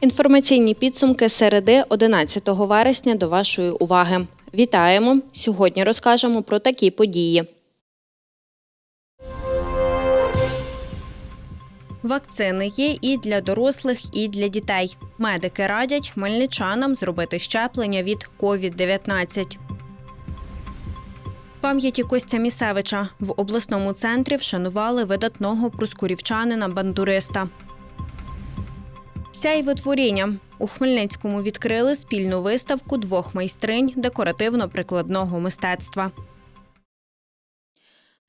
Інформаційні підсумки середи 11 вересня до вашої уваги. Вітаємо! Сьогодні розкажемо про такі події. Вакцини є і для дорослих, і для дітей. Медики радять хмельничанам зробити щеплення від COVID-19. Пам'яті Костя Місевича в обласному центрі вшанували видатного прускурівчанина бандуриста. Сяйве творіння. У Хмельницькому відкрили спільну виставку двох майстринь декоративно-прикладного мистецтва.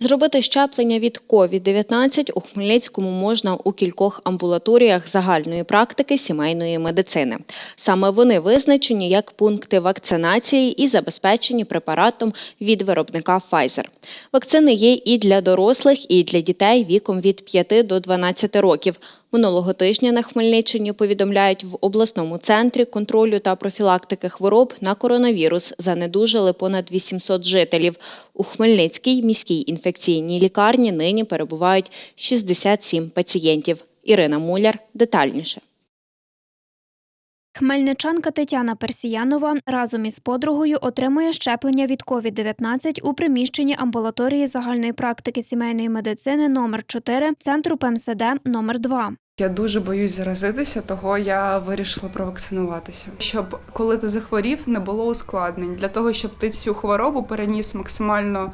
Зробити щеплення від COVID-19 у Хмельницькому можна у кількох амбулаторіях загальної практики сімейної медицини. Саме вони визначені як пункти вакцинації і забезпечені препаратом від виробника Pfizer. Вакцини є і для дорослих, і для дітей віком від 5 до 12 років. Минулого тижня на Хмельниччині повідомляють в обласному центрі контролю та профілактики хвороб на коронавірус занедужили понад 800 жителів. У Хмельницькій міській інфекційній лікарні нині перебувають 67 пацієнтів. Ірина Муляр детальніше. Хмельничанка Тетяна Персіянова разом із подругою отримує щеплення від COVID-19 у приміщенні амбулаторії загальної практики сімейної медицини номер 4 центру ПМСД номер 2 Я дуже боюсь заразитися, того я вирішила провакцинуватися. Щоб коли ти захворів, не було ускладнень для того, щоб ти цю хворобу переніс максимально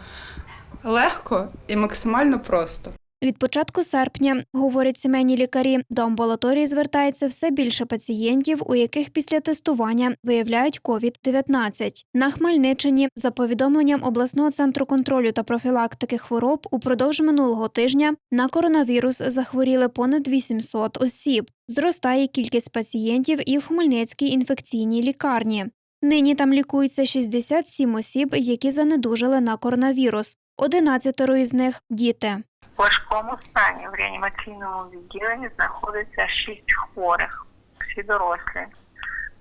легко і максимально просто. Від початку серпня, говорять сімейні лікарі, до амбулаторії звертається все більше пацієнтів, у яких після тестування виявляють COVID-19. На Хмельниччині, за повідомленням обласного центру контролю та профілактики хвороб, упродовж минулого тижня на коронавірус захворіли понад 800 осіб. Зростає кількість пацієнтів і в Хмельницькій інфекційній лікарні. Нині там лікуються 67 осіб, які занедужали на коронавірус. 11 із них діти. В важкому стані в реанімаційному відділенні знаходиться шість хворих, всі дорослі,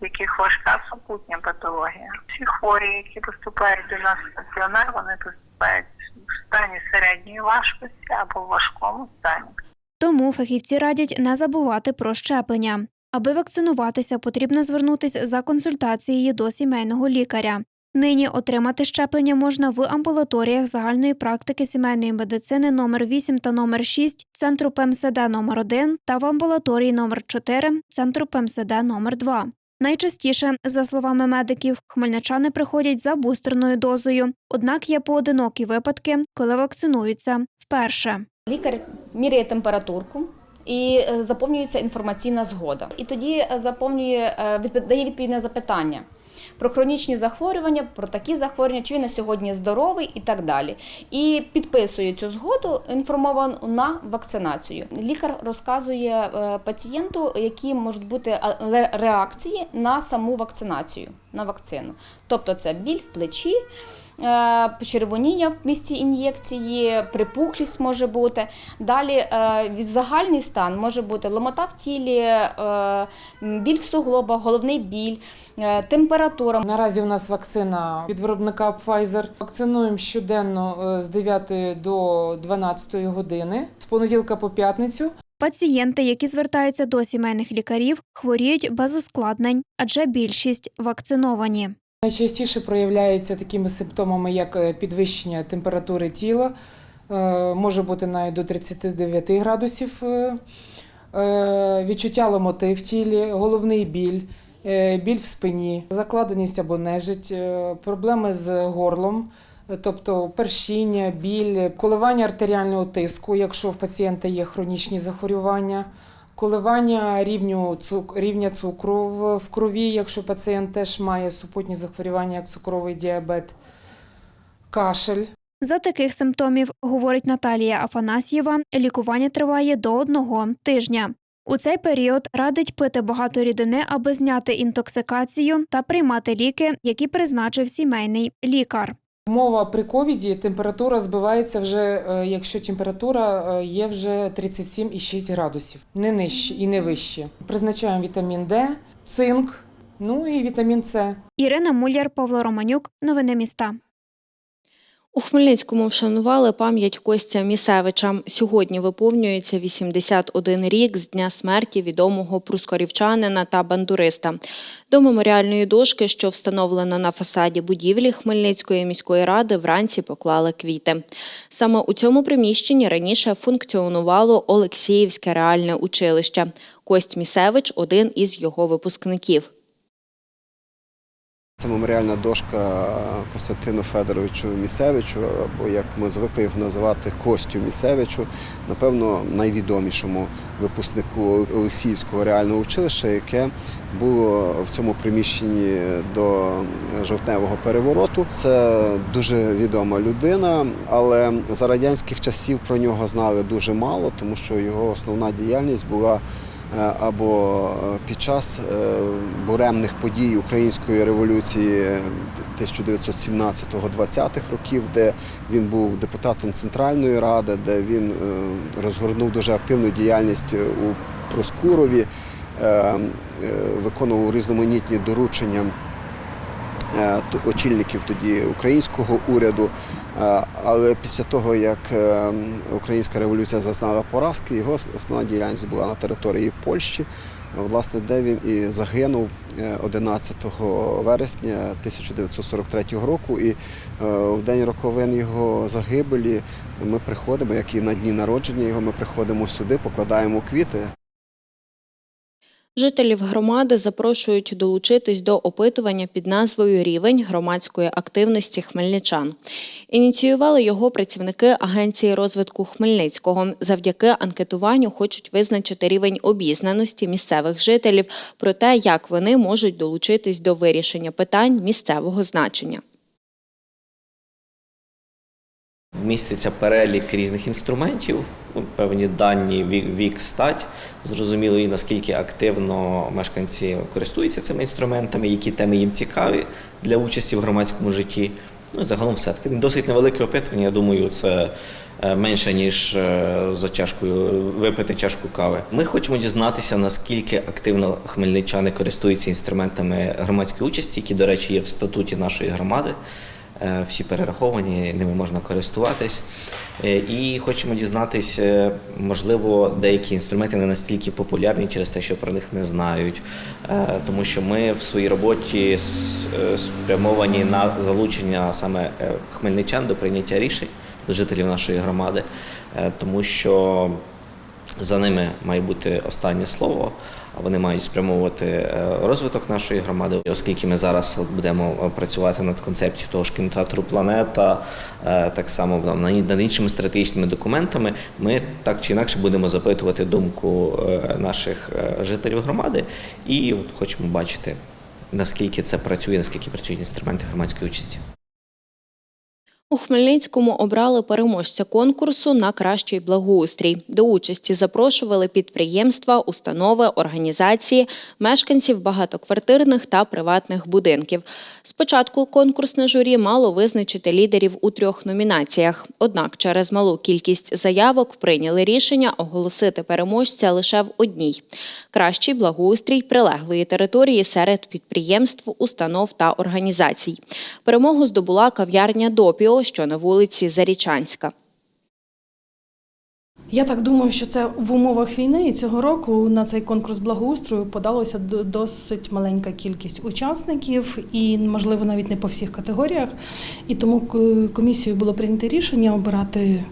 в яких важка супутня патологія. Всі хворі, які поступають до нас в стаціонар, вони поступають в стані середньої важкості або в важкому стані. Тому фахівці радять не забувати про щеплення. Аби вакцинуватися, потрібно звернутися за консультацією до сімейного лікаря. Нині отримати щеплення можна в амбулаторіях загальної практики сімейної медицини номер 8 та номер 6 центру ПМСД номер 1 та в амбулаторії номер 4 центру ПМСД номер 2 Найчастіше, за словами медиків, хмельничани приходять за бустерною дозою. Однак є поодинокі випадки, коли вакцинуються вперше. Лікар міряє температурку. І е, заповнюється інформаційна згода. І тоді е, заповнює, е, дає відповідне запитання про хронічні захворювання, про такі захворювання, чи він на сьогодні здоровий і так далі. І підписує цю згоду інформовану на вакцинацію. Лікар розказує е, пацієнту, які можуть бути реакції на саму вакцинацію, на вакцину. Тобто це біль в плечі. Е, Почервоніння в місці ін'єкції, припухлість може бути. Далі е, від- загальний стан може бути ломота в тілі, е, біль в суглобах, головний біль, е, температура. Наразі у нас вакцина від виробника Pfizer. Вакцинуємо щоденно е, з 9 до 12 години, з понеділка по п'ятницю. Пацієнти, які звертаються до сімейних лікарів, хворіють без ускладнень, адже більшість вакциновані. Найчастіше проявляється такими симптомами, як е, підвищення температури тіла, е, може бути навіть до 39 градусів, е, відчуття ломоти в тілі, головний біль, біль в спині, закладеність або нежить, проблеми з горлом. Тобто першіння, біль, коливання артеріального тиску, якщо в пацієнта є хронічні захворювання, коливання рівню рівня цукру в крові, якщо пацієнт теж має супутні захворювання, як цукровий діабет, кашель. За таких симптомів, говорить Наталія Афанасьєва, лікування триває до одного тижня. У цей період радить пити багато рідини, аби зняти інтоксикацію та приймати ліки, які призначив сімейний лікар. Мова при ковіді температура збивається вже, е, якщо температура е, є вже 37,6 градусів, не нижче і не вище. Призначаємо вітамін Д, цинк, ну і вітамін С. Ірина Муляр, Павло Романюк. Новини міста. У Хмельницькому вшанували пам'ять Костя Місевича. Сьогодні виповнюється 81 рік з дня смерті відомого прускорівчанина та бандуриста. До меморіальної дошки, що встановлена на фасаді будівлі Хмельницької міської ради, вранці поклали квіти. Саме у цьому приміщенні раніше функціонувало Олексіївське реальне училище. Кость Місевич один із його випускників. Це меморіальна дошка Костянтину Федоровичу Місевичу, або як ми звикли його називати Костю Місевичу, напевно, найвідомішому випускнику Олексіївського реального училища, яке було в цьому приміщенні до жовтневого перевороту. Це дуже відома людина, але за радянських часів про нього знали дуже мало, тому що його основна діяльність була або е, під час е, буремних подій української революції 1917-20-х років, де він був депутатом Центральної Ради, де він е, розгорнув дуже активну діяльність у Проскурові, е, е, виконував різноманітні доручення е, очільників тоді українського уряду. Е, Але після того, як е, українська революція зазнала поразки, його основна діяльність була на території Польщі, власне, де він і загинув е, 11 вересня 1943 року. І е, в день роковин його загибелі ми приходимо, як і на дні народження його, ми приходимо сюди, покладаємо квіти. Жителів громади запрошують долучитись до опитування під назвою Рівень громадської активності хмельничан. Ініціювали його працівники Агенції розвитку Хмельницького. Завдяки анкетуванню хочуть визначити рівень обізнаності місцевих жителів про те, як вони можуть долучитись до вирішення питань місцевого значення. Вміститься перелік різних інструментів, ну, певні дані, вік, стать. Зрозуміло, і наскільки активно мешканці користуються цими інструментами, які теми їм цікаві для участі в громадському житті. Ну і загалом все таки досить невелике опитування. Я думаю, це е, менше ніж е, за чашкою випити чашку кави. Ми хочемо дізнатися, наскільки активно хмельничани користуються інструментами громадської участі, які, до речі, є в статуті нашої громади. Е, Всі перераховані, ними можна користуватись. Е, І хочемо дізнатися, е, можливо, деякі інструменти не настільки популярні через те, що про них не знають. Тому що ми в своїй роботі спрямовані на залучення саме хмельничан до прийняття рішень, жителів нашої громади, тому що за ними має бути останнє слово, вони мають спрямовувати е, розвиток нашої громади, оскільки ми зараз будемо е, працювати над концепцією того ж кінотеатру Планета, е, так само над іншими стратегічними документами. Ми так чи інакше будемо запитувати думку наших жителів громади і от хочемо бачити, наскільки це працює, наскільки працюють інструменти громадської участі. У Хмельницькому обрали переможця конкурсу на кращий благоустрій. До участі запрошували підприємства, установи, організації, мешканців багатоквартирних та приватних будинків. Спочатку конкурсне журі мало визначити лідерів у трьох номінаціях. Однак через малу кількість заявок прийняли рішення оголосити переможця лише в одній. Кращий благоустрій прилеглої території серед підприємств, установ та організацій. Перемогу здобула кав'ярня Допіо, що на вулиці Зарічанська. Я так думаю, що це в умовах війни і цього року на цей конкурс благоустрою подалося досить маленька кількість учасників, і можливо навіть не по всіх категоріях. І тому комісією було прийнято рішення обирати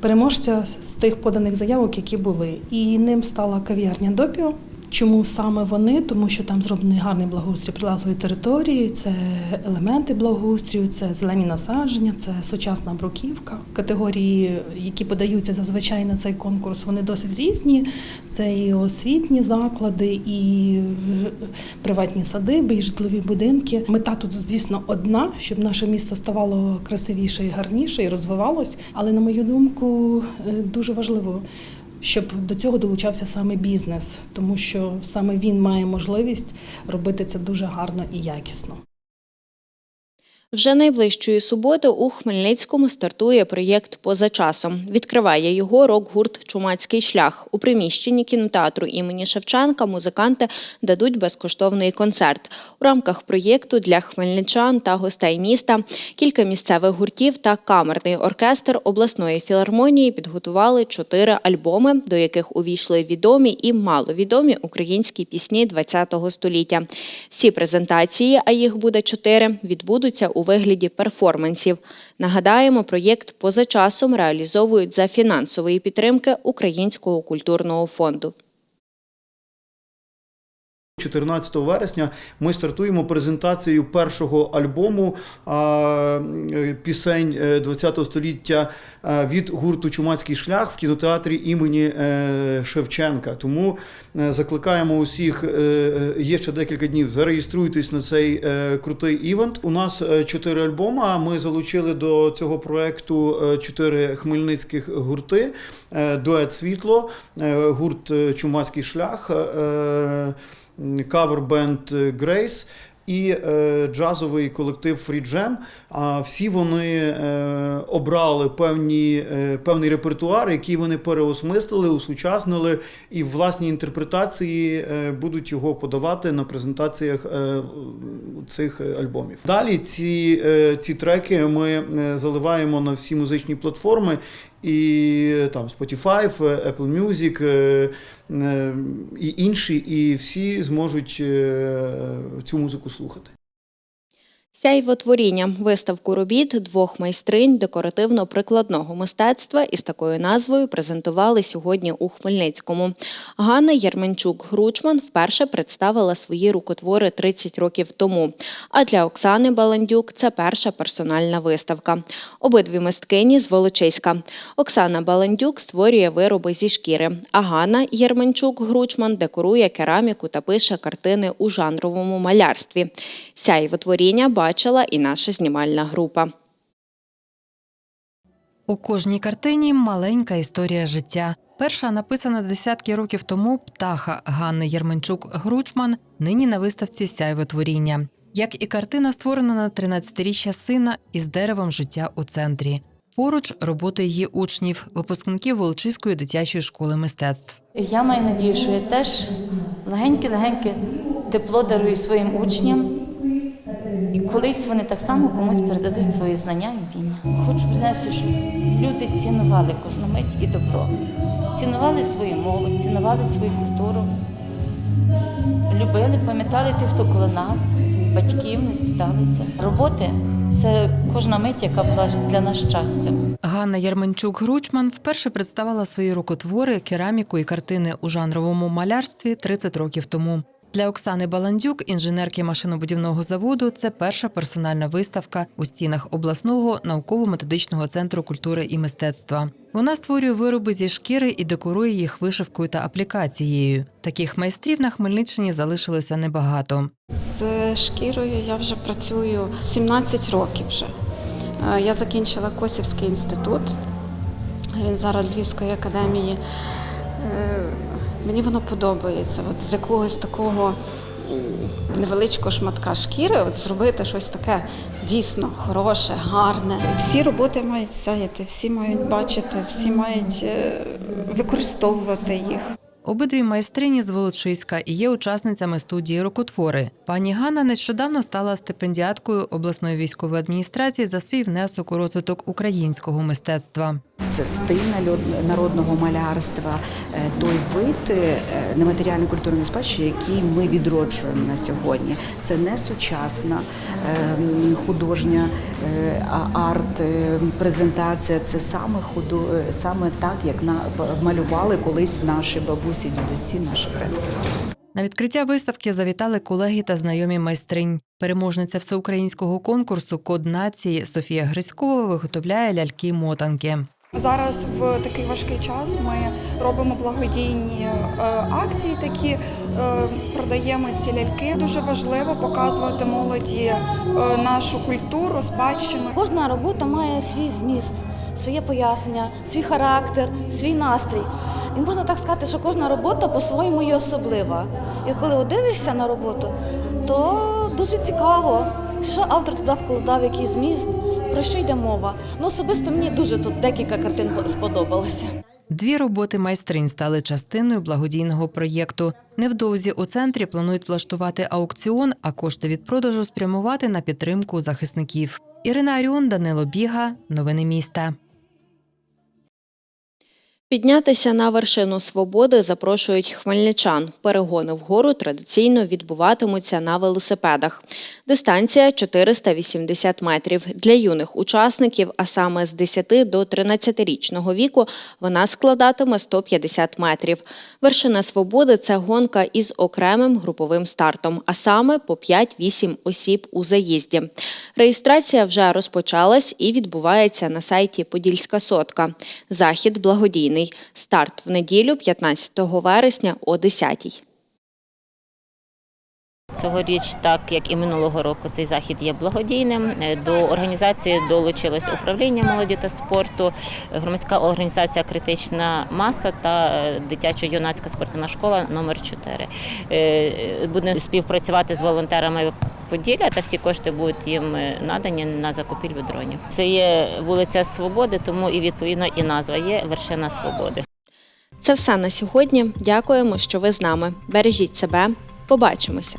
переможця з тих поданих заявок, які були. І ним стала кав'ярня Допіо. Чому саме вони? Тому що там зроблений гарний благоустрій прилеглої території, це елементи благоустрію, це зелені насадження, це сучасна бруківка. Категорії, які подаються зазвичай на цей конкурс, вони досить різні. Це і освітні заклади, і приватні садиби, і житлові будинки. Мета тут, звісно, одна, щоб наше місто ставало красивіше і гарніше, і розвивалось. Але на мою думку, е, дуже важливо щоб до цього долучався саме бізнес, тому що саме він має можливість робити це дуже гарно і якісно. Вже найближчої суботи у Хмельницькому стартує проєкт «Поза часом». Відкриває його рок-гурт «Чумацький шлях». У приміщенні кінотеатру імені Шевченка музиканти дадуть безкоштовний концерт. У рамках проєкту для хмельничан та гостей міста кілька місцевих гуртів та камерний оркестр обласної філармонії підготували чотири альбоми, до яких увійшли відомі і маловідомі українські пісні ХХ століття. Всі презентації, а їх буде чотири, відбудуться у вигляді перформансів. Нагадаємо, проєкт поза часом реалізовують за фінансової підтримки Українського культурного фонду. 14 вересня ми стартуємо презентацію першого альбому е, пісень е, 20 століття е, від гурту Чумацький шлях в кінотеатрі імені е, Шевченка. Тому е, закликаємо усіх, е, е, є ще декілька днів. Зареєструйтесь на цей е, крутий івент. У нас е, чотири альбоми. Ми залучили до цього проекту е, чотири хмельницьких гурти: Е, Дует Світло, е, гурт е, Чумацький шлях. Кавер-бенд Грейс і е, джазовий колектив Free Jam. А всі вони е, обрали певні, е, певний репертуар, який вони переосмислили, усучаснили, і в власній інтерпретації будуть його подавати на презентаціях цих альбомів. Далі ці, ці треки ми заливаємо на всі музичні платформи. І там Spotify, Apple Music е, е, і інші, і всі зможуть е, цю музику слухати. Сяйвотворіння – виставку робіт двох майстринь декоративно-прикладного мистецтва із такою назвою презентували сьогодні у Хмельницькому. Ганна Єрменчук-Гручман вперше представила свої рукотвори 30 років тому. А для Оксани Баландюк це перша персональна виставка. Обидві мисткині з Волочиська. Оксана Баландюк створює вироби зі шкіри, а Ганна Єрменчук-Гручман декорує кераміку та пише картини у жанровому малярстві. Сяйвотворіння бачила і наша знімальна група. У кожній картині маленька історія життя. Перша написана десятки років тому птаха Ганни Єрменчук-Гручман, нині на виставці Сяйвотворіння. Як і картина, створена на 13-річчя сина із деревом життя у центрі. Поруч роботи її учнів, випускників Волочиської дитячої школи мистецтв. Я маю надію, що я теж легеньке-легеньке тепло дарую своїм учням. І колись вони так само комусь передадуть свої знання і вміння. Хочу принести, щоб люди цінували кожну мить і добро. Цінували свою мову, цінували свою культуру. Любили, пам'ятали тих, хто коло нас, своїх батьків, не стидалися. Роботи це кожна мить, яка була для нас щастям. Ганна Ярменчук-Гручман вперше представила свої рукотвори, кераміку і картини у жанровому малярстві 30 років тому. Для Оксани Баландюк, інженерки машинобудівного заводу, це перша персональна виставка у стінах обласного науково-методичного центру культури і мистецтва. Вона створює вироби зі шкіри і декорує їх вишивкою та аплікацією. Таких майстрів на Хмельниччині залишилося небагато. З шкірою я вже працюю 17 років вже. Е, Я закінчила Косівський інститут. Він зараз Львівської академії. Мені воно подобається. От з якогось такого невеличкого шматка шкіри, от зробити щось таке дійсно хороше, гарне. Всі роботи мають сяяти, всі мають бачити, всі мають е, використовувати їх. Обидві майстрині з Волочиська і є учасницями студії рукотвори. Пані Ганна нещодавно стала стипендіаткою обласної військової адміністрації за свій внесок у розвиток українського мистецтва. Це стиль народного малярства, е, той вид е, нематеріальної культурної спадщини, який ми відроджуємо на сьогодні. Це не сучасна е, художня е, арт, презентація. Це саме худо, саме так, як малювали колись наші бабусі, дідусі, наші предки. На відкриття виставки завітали колеги та знайомі майстринь. Переможниця всеукраїнського конкурсу Код нації Софія Гриськова виготовляє ляльки-мотанки. Зараз в такий важкий час ми робимо благодійні е, акції, такі е, продаємо ці ляльки. Дуже важливо показувати молоді е, нашу культуру, спадщину. Кожна робота має свій зміст, своє пояснення, свій характер, свій настрій. І можна так сказати, що кожна робота по-своєму є особлива. І коли дивишся на роботу, то дуже цікаво. Що автор туди вкладав, який зміст, про що йде мова. Ну, особисто мені дуже тут декілька картин сподобалося. Дві роботи майстринь стали частиною благодійного проєкту. Невдовзі у центрі планують влаштувати аукціон, а кошти від продажу спрямувати на підтримку захисників. Ірина Аріон, Данило Біга. Новини міста. Піднятися на вершину свободи запрошують хмельничан. Перегони вгору традиційно відбуватимуться на велосипедах. Дистанція 480 метрів. Для юних учасників, а саме з 10 до 13-річного віку, вона складатиме 150 метрів. Вершина свободи це гонка із окремим груповим стартом, а саме по 5-8 осіб у заїзді. Реєстрація вже розпочалась і відбувається на сайті Подільська сотка. Захід благодійний. Старт в неділю, 15 вересня о 10-й. Цьогоріч, так як і минулого року, цей захід є благодійним. Е, До організації долучилось управління молоді та спорту, громадська організація Критична маса та е, дитячо-юнацька спортивна школа номер 4 Е, Будемо співпрацювати з волонтерами Поділля та всі кошти будуть їм е, надані на закупівлю дронів. Це є вулиця Свободи, тому і відповідно і назва є Вершина Свободи. Це все на сьогодні. Дякуємо, що ви з нами. Бережіть себе. Побачимося.